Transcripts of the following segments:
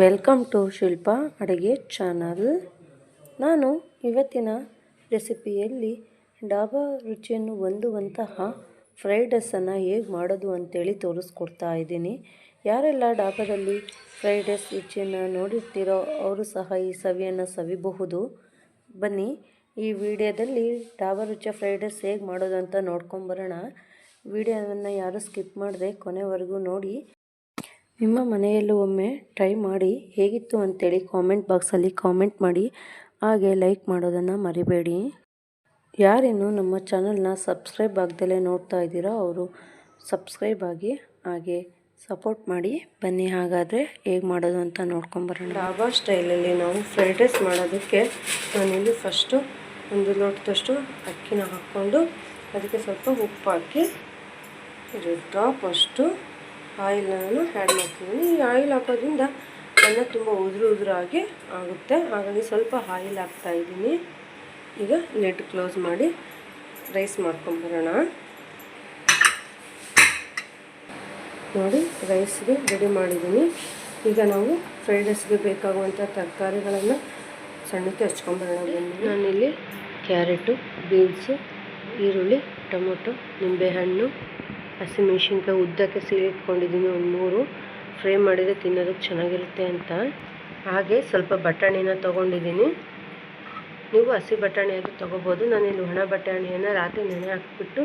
Welcome to ಶಿಲ್ಪ ಅಡುಗೆ channel ನಾನು ಇವತ್ತಿನ ರೆಸಿಪಿಯಲ್ಲಿ ಡಾಬಾ ರುಚಿಯನ್ನು ಹೊಂದುವಂತಹ ಫ್ರೈಡ್ ರೈಸನ್ನು ಹೇಗೆ ಮಾಡೋದು ಅಂತೇಳಿ ತೋರಿಸ್ಕೊಡ್ತಾ ಇದ್ದೀನಿ. ಯಾರೆಲ್ಲ ಡಾಬಾದಲ್ಲಿ ಫ್ರೈಡ್ ರೈಸ್ ರುಚಿಯನ್ನು ನೋಡಿರ್ತೀರೋ ಅವರು ಸಹ ಈ ಸವಿಯನ್ನು ಸವಿಬಹುದು. ಬನ್ನಿ, ಈ ವಿಡಿಯೋದಲ್ಲಿ ಡಾಬಾ ರುಚಿಯ ಫ್ರೈಡ್ ರೈಸ್ ಹೇಗೆ ಮಾಡೋದು ಅಂತ ನೋಡ್ಕೊಂಬರೋಣ. ವಿಡಿಯೋವನ್ನು ಯಾರೂ ಸ್ಕಿಪ್ ಮಾಡದೆ ಕೊನೆವರೆಗೂ ನೋಡಿ. ನಿಮ್ಮ ಮನೆಯಲ್ಲೂ ಒಮ್ಮೆ ಟ್ರೈ ಮಾಡಿ ಹೇಗಿತ್ತು ಅಂತೇಳಿ ಕಾಮೆಂಟ್ ಬಾಕ್ಸಲ್ಲಿ ಕಾಮೆಂಟ್ ಮಾಡಿ, ಹಾಗೆ ಲೈಕ್ ಮಾಡೋದನ್ನು ಮರಿಬೇಡಿ. ಯಾರಿನ್ನೂ ನಮ್ಮ ಚಾನಲ್ನ ಸಬ್ಸ್ಕ್ರೈಬ್ ಆಗ್ದಲೇ ನೋಡ್ತಾ ಇದ್ದೀರೋ ಅವರು ಸಬ್ಸ್ಕ್ರೈಬ್ ಆಗಿ, ಹಾಗೆ ಸಪೋರ್ಟ್ ಮಾಡಿ. ಬನ್ನಿ, ಹಾಗಾದರೆ ಹೇಗೆ ಮಾಡೋದು ಅಂತ ನೋಡ್ಕೊಂಬರೋಣ ಡಾಬಾ ಸ್ಟೈಲಲ್ಲಿ ನಾವು ಫ್ರೈಡ್ ರೈಸ್ ಮಾಡೋದಕ್ಕೆ ನಾನಿಲ್ಲಿ ಫಸ್ಟು ಒಂದು ಲೋಟದಷ್ಟು ಅಕ್ಕಿನ ಹಾಕ್ಕೊಂಡು, ಅದಕ್ಕೆ ಸ್ವಲ್ಪ ಉಪ್ಪು ಹಾಕಿ ಡ್ರಾಪ್ ಅಷ್ಟು ಆಯಿಲನ್ನು ಆ್ಯಡ್ ಮಾಡ್ತಿದ್ದೀನಿ ಈ ಆಯಿಲ್ ಹಾಕೋದ್ರಿಂದ ಅನ್ನ ತುಂಬ ಉದುರು ಉದುರಾಗಿ ಆಗುತ್ತೆ. ಹಾಗಾಗಿ ಸ್ವಲ್ಪ ಆಯಿಲ್ ಹಾಕ್ತಾ ಇದ್ದೀನಿ. ಈಗ ನೆಟ್ ಕ್ಲೋಸ್ ಮಾಡಿ ರೈಸ್ ಮಾಡ್ಕೊಂಬರೋಣ. ನೋಡಿ, ರೈಸ್ಗೆ ರೆಡಿ ಮಾಡಿದ್ದೀನಿ. ಈಗ ನಾವು ಫ್ರೈಡ್ ರೈಸ್ಗೆ ಬೇಕಾಗುವಂಥ ತರಕಾರಿಗಳನ್ನು ಸಣ್ಣಕ್ಕೆ ಹಚ್ಕೊಂಬರೋಣ. ಬನ್ನಿ ನಾನಿಲ್ಲಿ ಕ್ಯಾರೆಟು, ಬೀನ್ಸು, ಈರುಳ್ಳಿ, ಟೊಮೊಟೊ, ನಿಂಬೆಹಣ್ಣು ಹಸಿಮೆಣ್ಸಿನ್ಕಾಯಿ ಉದ್ದಕ್ಕೆ ಸೀಳಿಟ್ಕೊಂಡಿದ್ದೀನಿ ಒಂದು ಮೂರು. ಫ್ರೈ ಮಾಡಿದರೆ ತಿನ್ನೋದಕ್ಕೆ ಚೆನ್ನಾಗಿರುತ್ತೆ ಅಂತ. ಹಾಗೆ ಸ್ವಲ್ಪ ಬಟಾಣಿನ ತೊಗೊಂಡಿದ್ದೀನಿ. ನೀವು ಹಸಿ ಬಟಾಣಿ ಆದರೂ ತೊಗೋಬೋದು. ನಾನಿಲ್ಲಿ ಒಣ ಬಟಾಣಿಯನ್ನು ರಾತ್ರಿ ನೆನೆ ಹಾಕಿಬಿಟ್ಟು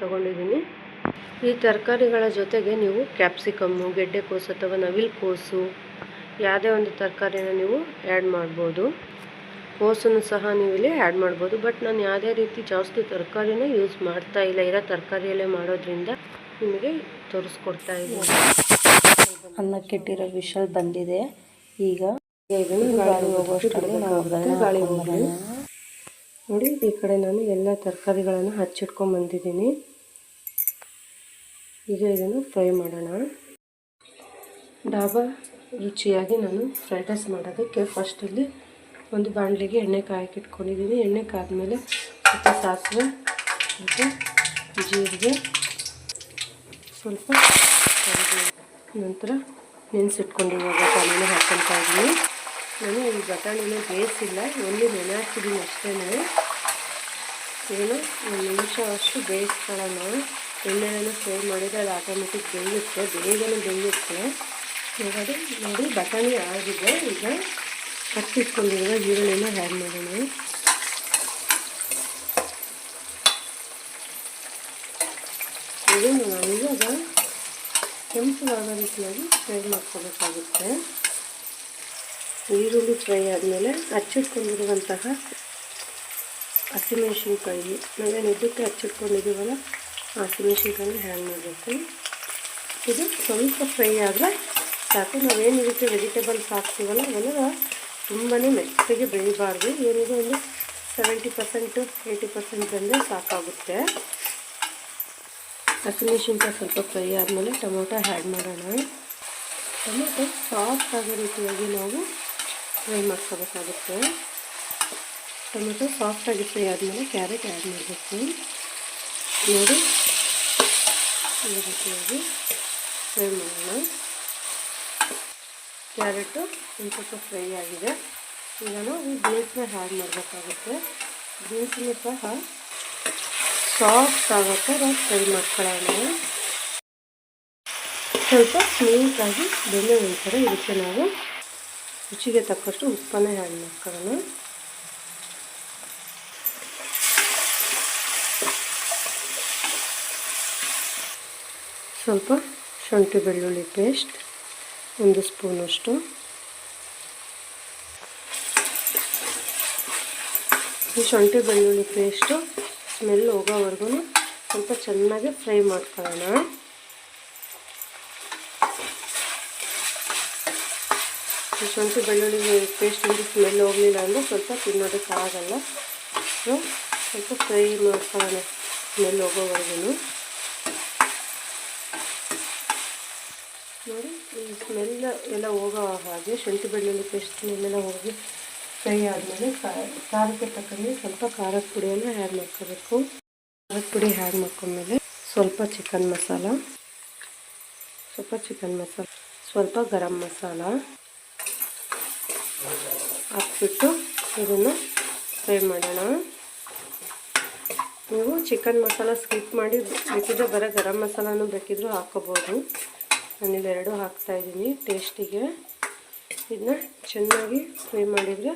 ತೊಗೊಂಡಿದ್ದೀನಿ. ಈ ತರಕಾರಿಗಳ ಜೊತೆಗೆ ನೀವು ಕ್ಯಾಪ್ಸಿಕಮ್ಮು ಗೆಡ್ಡೆಕೋಸು ಅಥವಾ ನವಿಲು ಕೋಸು, ಯಾವುದೇ ಒಂದು ತರಕಾರಿನ ನೀವು ಆ್ಯಡ್ ಮಾಡ್ಬೋದು. ಕೋಸನ್ನು ಸಹ ನೀವು ಇಲ್ಲಿ ಆ್ಯಡ್ ಮಾಡ್ಬೋದು. ಬಟ್ ನಾನು ಯಾವುದೇ ರೀತಿ ಜಾಸ್ತಿ ತರಕಾರಿನ ಯೂಸ್ ಮಾಡ್ತಾ ಇಲ್ಲ. ಇರೋ ತರಕಾರಿಯಲ್ಲೇ ಮಾಡೋದ್ರಿಂದ ನಿಮಗೆ ತೋರಿಸ್ಕೊಡ್ತಾ ಇದ್ದೀನಿ. ಅನ್ನಕ್ಕೆಟ್ಟಿರೋ ವಿಷಲ್ ಬಂದಿದೆ. ಈಗ ಗಾಳಿ ಹೋಗೋಷ್ಟರಲ್ಲಿ ನಾವು ಗಾಳಿ ಹೋಗೋಣ ನೋಡಿ ಈ ಕಡೆ ನಾನು ಎಲ್ಲ ತರಕಾರಿಗಳನ್ನು ಹಚ್ಚಿಟ್ಕೊಂಡು ಬಂದಿದ್ದೀನಿ. ಈಗ ಇದನ್ನು ಫ್ರೈ ಮಾಡೋಣ. ಡಾಬಾ ರುಚಿಯಾಗಿ ನಾನು ಫ್ರೈಡ್ ರೈಸ್ ಮಾಡೋದಕ್ಕೆ ಫಸ್ಟ್ ಇಲ್ಲಿ ಒಂದು ಬಾಣಲಿಗೆ ಎಣ್ಣೆ ಕಾಯಕ್ಕೆ ಇಟ್ಕೊಂಡಿದ್ದೀನಿ. ಎಣ್ಣೆ ಕಾದ್ಮೇಲೆ ಸ್ವಲ್ಪ ಸಾಸಿವೆ ಮತ್ತು ಜೀರಿಗೆ, ಸ್ವಲ್ಪ ನಂತರ ನೆನೆಸಿಟ್ಕೊಂಡಿರುವಾಗ ಬಟಾಣಿನ ಹಾಕ್ಕೊತಾ ಇದ್ದೀನಿ. ನಾನು ಈ ಬಟಾಣಿನ ಬೇಯಿಸಿಲ್ಲ ಒಂದು ನೆನೆ ಹಾಕಿದ್ದೀನಿ ಅಷ್ಟೇ ಏನು, ಒಂದು ನಿಮಿಷ ಅಷ್ಟು ಬೇಯಿಸ್ಕೊಳ್ಳೋಣ ಎಣ್ಣೆಯನ್ನು ಫ್ರೈ ಮಾಡಿದರೆ ಅದು ಆಟೋಮೆಟಿಕ್ ಬೇಯುತ್ತೆ ಬೇಗನೆ ಬೇಯುತ್ತೆ ಹಾಗಾಗಿ ನೋಡಿ, ಬಟಾಣಿ ಆಗಿದೆ. ಈಗ ಕಟ್ಟಿಟ್ಕೊಂಡಿರುವ ಈರುಳ್ಳಿನ ಆ್ಯಡ್ ಮಾಡೋಣ ಇದನ್ನು ನಾವು ಇವಾಗ ಕೆಂಪುಗಾಗೋ ರೀತಿಯಾಗಿ ಫ್ರೈ ಮಾಡ್ಕೋಬೇಕಾಗುತ್ತೆ ಈರುಳ್ಳಿ ಫ್ರೈ ಆದಮೇಲೆ ಹಚ್ಚಿಟ್ಕೊಂಡಿರುವಂತಹ ಹಸಿಮೆಣ್ಸಿನ್ಕಾಯಿ ನಾವೇನು ಉದ್ದಕ್ಕೆ ಹಚ್ಚಿಟ್ಕೊಂಡಿದ್ದೀವಲ್ಲ ಆ ಹಸಿಮೆಣ್ಸಿನ್ಕಾಯಿನ ಹ್ಯಾಂಗ್ ಮಾಡಬೇಕು ಇದು ಸ್ವಲ್ಪ ಫ್ರೈ ಆದರೆ ಸಾಕು ನಾವೇನು ರೀತಿ ವೆಜಿಟೇಬಲ್ಸ್ ಹಾಕ್ತೀವಲ್ಲ ಅವೆಲ್ಲ ತುಂಬಾ ಮೆತ್ತಗೆ ಬೇಯಬಾರ್ದು ಏನಿದೆ ಒಂದು ಸೆವೆಂಟಿ ಪರ್ಸೆಂಟು ಏಯ್ಟಿ ಪರ್ಸೆಂಟ್ ಬಂದರೆ ಸಾಕಾಗುತ್ತೆ. ಹಸಿಮೆಣಸಿನ್ಕಾಯಿ ಸ್ವಲ್ಪ ಫ್ರೈ ಆದಮೇಲೆ ಟೊಮೊಟೊ ಆ್ಯಡ್ ಮಾಡೋಣ. ಟೊಮೊಟೊ ಸಾಫ್ಟ್ ಆಗೋ ರೀತಿಯಾಗಿ ನಾವು ಫ್ರೈ ಮಾಡ್ಕೋಬೇಕಾಗುತ್ತೆ. ಟೊಮೆಟೊ ಸಾಫ್ಟಾಗಿ ಫ್ರೈ ಆದಮೇಲೆ ಕ್ಯಾರೆಟ್ ಆ್ಯಡ್ ಮಾಡಬೇಕು. ನೋಡಿ, ಈ ರೀತಿಯಾಗಿ ಫ್ರೈ ಮಾಡೋಣ. ಕ್ಯಾರೆಟು ಒಂದು ಸ್ವಲ್ಪ ಫ್ರೈ ಆಗಿದೆ. ಈಗ ನಾವು ಬೀನ್ಸ್ನ ಆ್ಯಡ್ ಮಾಡಬೇಕಾಗುತ್ತೆ. ಬೀನ್ಸನ್ನು ಸಹ ಸಾಫ್ಟ್ ಆಗೋ ಥರ ಫ್ರೈ ಮಾಡ್ಕೊಳ್ಳೋಣ ಸ್ವಲ್ಪ ಸ್ಮೂತಾಗಿ ಬೆಣ್ಣೆ ಒಂಥರ ಇದಕ್ಕೆ ನಾವು. ರುಚಿಗೆ ತಕ್ಕಷ್ಟು ಉಪ್ಪನ್ನು ಆ್ಯಡ್ ಮಾಡ್ಕೊಳ್ಳೋಣ. ಸ್ವಲ್ಪ ಶುಂಠಿ ಬೆಳ್ಳುಳ್ಳಿ ಪೇಸ್ಟ್. ಒಂದು ಸ್ಪೂನಷ್ಟು ಈ ಶುಂಠಿ ಬೆಳ್ಳುಳ್ಳಿ ಪೇಸ್ಟು ಸ್ಮೆಲ್ ಹೋಗೋವರೆಗೂ ಸ್ವಲ್ಪ ಚೆನ್ನಾಗಿ ಫ್ರೈ ಮಾಡ್ಕೊಳ್ಳೋಣ. ಈ ಶುಂಠಿ ಬೆಳ್ಳುಳ್ಳಿ ಪೇಸ್ಟಿಂದ ಸ್ಮೆಲ್ ಹೋಗಲಿಲ್ಲ ಅಂದರೆ ಸ್ವಲ್ಪ ತಿನ್ನೋದಕ್ಕಾಗಲ್ಲ ಸ್ವಲ್ಪ ಫ್ರೈ ಮಾಡ್ಕೊಳ್ಳೋಣ ಸ್ಮೆಲ್ ಹೋಗೋವರೆಗೂ ನೋಡಿ ಈ ಸ್ಮೆಲ್ ಎಲ್ಲ ಹೋಗೋ ಹಾಗೆ ಶುಂಠಿ ಬೆಳ್ಳುಳ್ಳಿ ಪೇಸ್ಟ್ ಸ್ಮೆಲ್ಲೆಲ್ಲ ಹೋಗಿ ಫ್ರೈ ಆದಮೇಲೆ ಖಾರಕ್ಕೆ ತಕ್ಕಂಗೆ ಸ್ವಲ್ಪ ಖಾರದ ಪುಡಿಯನ್ನು ಆ್ಯಡ್ ಮಾಡ್ಕೋಬೇಕು. ಖಾರದ ಪುಡಿ ಆ್ಯಡ್ ಮಾಡ್ಕೊಂಡ್ಮೇಲೆ ಸ್ವಲ್ಪ ಚಿಕನ್ ಮಸಾಲ ಸ್ವಲ್ಪ ಚಿಕನ್ ಮಸಾಲ ಸ್ವಲ್ಪ ಗರಂ ಮಸಾಲ ಹಾಕ್ಬಿಟ್ಟು ಇದನ್ನು ಫ್ರೈ ಮಾಡೋಣ. ನೀವು ಚಿಕನ್ ಮಸಾಲ ಸ್ಕಿಪ್ ಮಾಡಿ ಬೇಕಿದ್ರೆ ಬರೋ ಗರಂ ಮಸಾಲನೂ ಬೇಕಿದ್ರೂ ಹಾಕೋಬೋದು ನಾನಿವೆರಡು ಹಾಕ್ತಾಯಿದ್ದೀನಿ ಟೇಸ್ಟಿಗೆ. ಇದನ್ನ ಚೆನ್ನಾಗಿ ಫ್ರೈ ಮಾಡಿದರೆ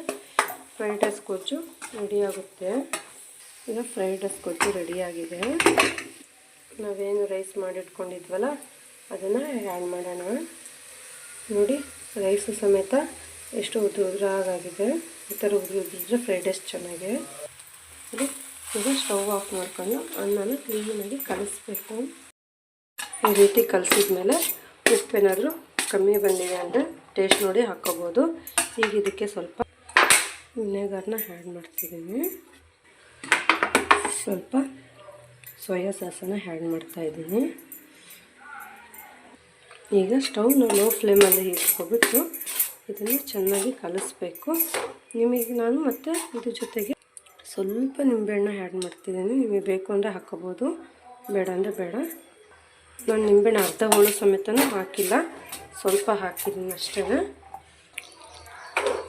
ಫ್ರೈಡ್ ರೈಸ್ ಕೊಚ್ಚು ರೆಡಿಯಾಗುತ್ತೆ ಈಗ ಫ್ರೈಡ್ ರೈಸ್ ಕೊಚ್ಚು ರೆಡಿಯಾಗಿದೆ ನಾವೇನು ರೈಸ್ ಮಾಡಿಟ್ಕೊಂಡಿದ್ವಲ್ಲ, ಅದನ್ನು ಆ್ಯಡ್ ಮಾಡೋಣ. ನೋಡಿ ರೈಸು ಸಮೇತ ಎಷ್ಟು ಉದ್ರ ಉದ್ರಾಗಾಗಿದೆ ಈ ಥರ ಉದ್ರ ಉದ್ರಿದ್ರೆ ಫ್ರೈಡ್ ರೈಸ್ ಚೆನ್ನಾಗಿ. ಈಗ ಸ್ಟವ್ ಆಫ್ ಮಾಡ್ಕೊಂಡು ಅನ್ನನ ಕ್ಲೀನಾಗಿ ಕಲಿಸ್ಬೇಕು. ಈ ರೀತಿ ಕಲಿಸಿದ್ಮೇಲೆ ಉಪ್ಪೇನಾದರೂ ಕಮ್ಮಿ ಬಂದಿದೆ ಅಂದರೆ ಟೇಸ್ಟ್ ನೋಡಿ ಹಾಕ್ಕೋಬೋದು. ಈಗ ಇದಕ್ಕೆ ಸ್ವಲ್ಪ ವಿನೆಗರ್ನ ಹ್ಯಾಡ್ ಮಾಡ್ತಿದ್ದೀನಿ. ಸ್ವಲ್ಪ ಸೋಯಾ ಸಾಸನ್ನು ಆ್ಯಡ್ ಮಾಡ್ತಾಯಿದ್ದೀನಿ ಈಗ ಸ್ಟವ್ನ ಲೋ ಫ್ಲೇಮಲ್ಲಿ ಇಟ್ಕೊಬಿಟ್ಟು ಇದನ್ನು ಚೆನ್ನಾಗಿ ಕಲಿಸ್ಬೇಕು. ನಿಮಗೆ ನಾನು ಮತ್ತು ಇದ್ರ ಜೊತೆಗೆ ಸ್ವಲ್ಪ ನಿಂಬೆಹಣ್ಣು ಆ್ಯಡ್ ಮಾಡ್ತಿದ್ದೀನಿ. ನಿಮಗೆ ಬೇಕು ಅಂದರೆ ಹಾಕ್ಕೋಬೋದು, ಬೇಡ ಅಂದರೆ ಬೇಡ. ನಾನು ನಿಂಬೆಹಣ್ಣು ಅರ್ಧ ಹೋಳು ಸಮೇತನೂ ಹಾಕಿಲ್ಲ. ಸ್ವಲ್ಪ ಹಾಕಿದ್ದೀನಿ ಅಷ್ಟೇ.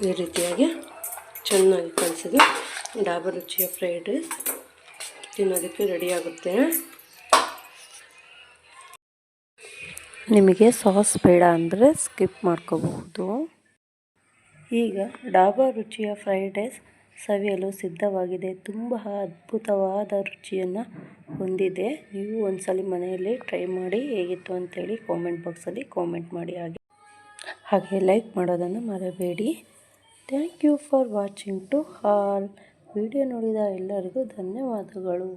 ಈ ರೀತಿಯಾಗಿ ಚೆನ್ನಾಗಿ ಕಲಿಸಿದೆ. ಡಾಬರ್ ರುಚಿಯ ಫ್ರೈಡ್ ರೈಸ್ ತಿನ್ನೋದಕ್ಕೆ ರೆಡಿಯಾಗುತ್ತೆ ನಿಮಗೆ ಸಾಸ್ ಬೇಡ ಅಂದರೆ ಸ್ಕಿಪ್ ಮಾಡ್ಕೋಬಹುದು. ಈಗ ಡಾಬಾ ರುಚಿಯ ಫ್ರೈಡ್ ರೈಸ್ ಸವಿಯಲು ಸಿದ್ಧವಾಗಿದೆ. ತುಂಬ ಅದ್ಭುತವಾದ ರುಚಿಯನ್ನು ಹೊಂದಿದೆ. ನೀವು ಒಂದ್ಸಲಿ ಮನೆಯಲ್ಲಿ ಟ್ರೈ ಮಾಡಿ ಹೇಗಿತ್ತು ಅಂತೇಳಿ ಕಾಮೆಂಟ್ ಬಾಕ್ಸಲ್ಲಿ ಕಾಮೆಂಟ್ ಮಾಡಿ ಹಾಗೆ. ಹಾಗೆ ಲೈಕ್ ಮಾಡೋದನ್ನು ಮರೆಯಬೇಡಿ thank you for watching to all video ನೋಡಿದ ಎಲ್ಲರಿಗೂ ಧನ್ಯವಾದಗಳು.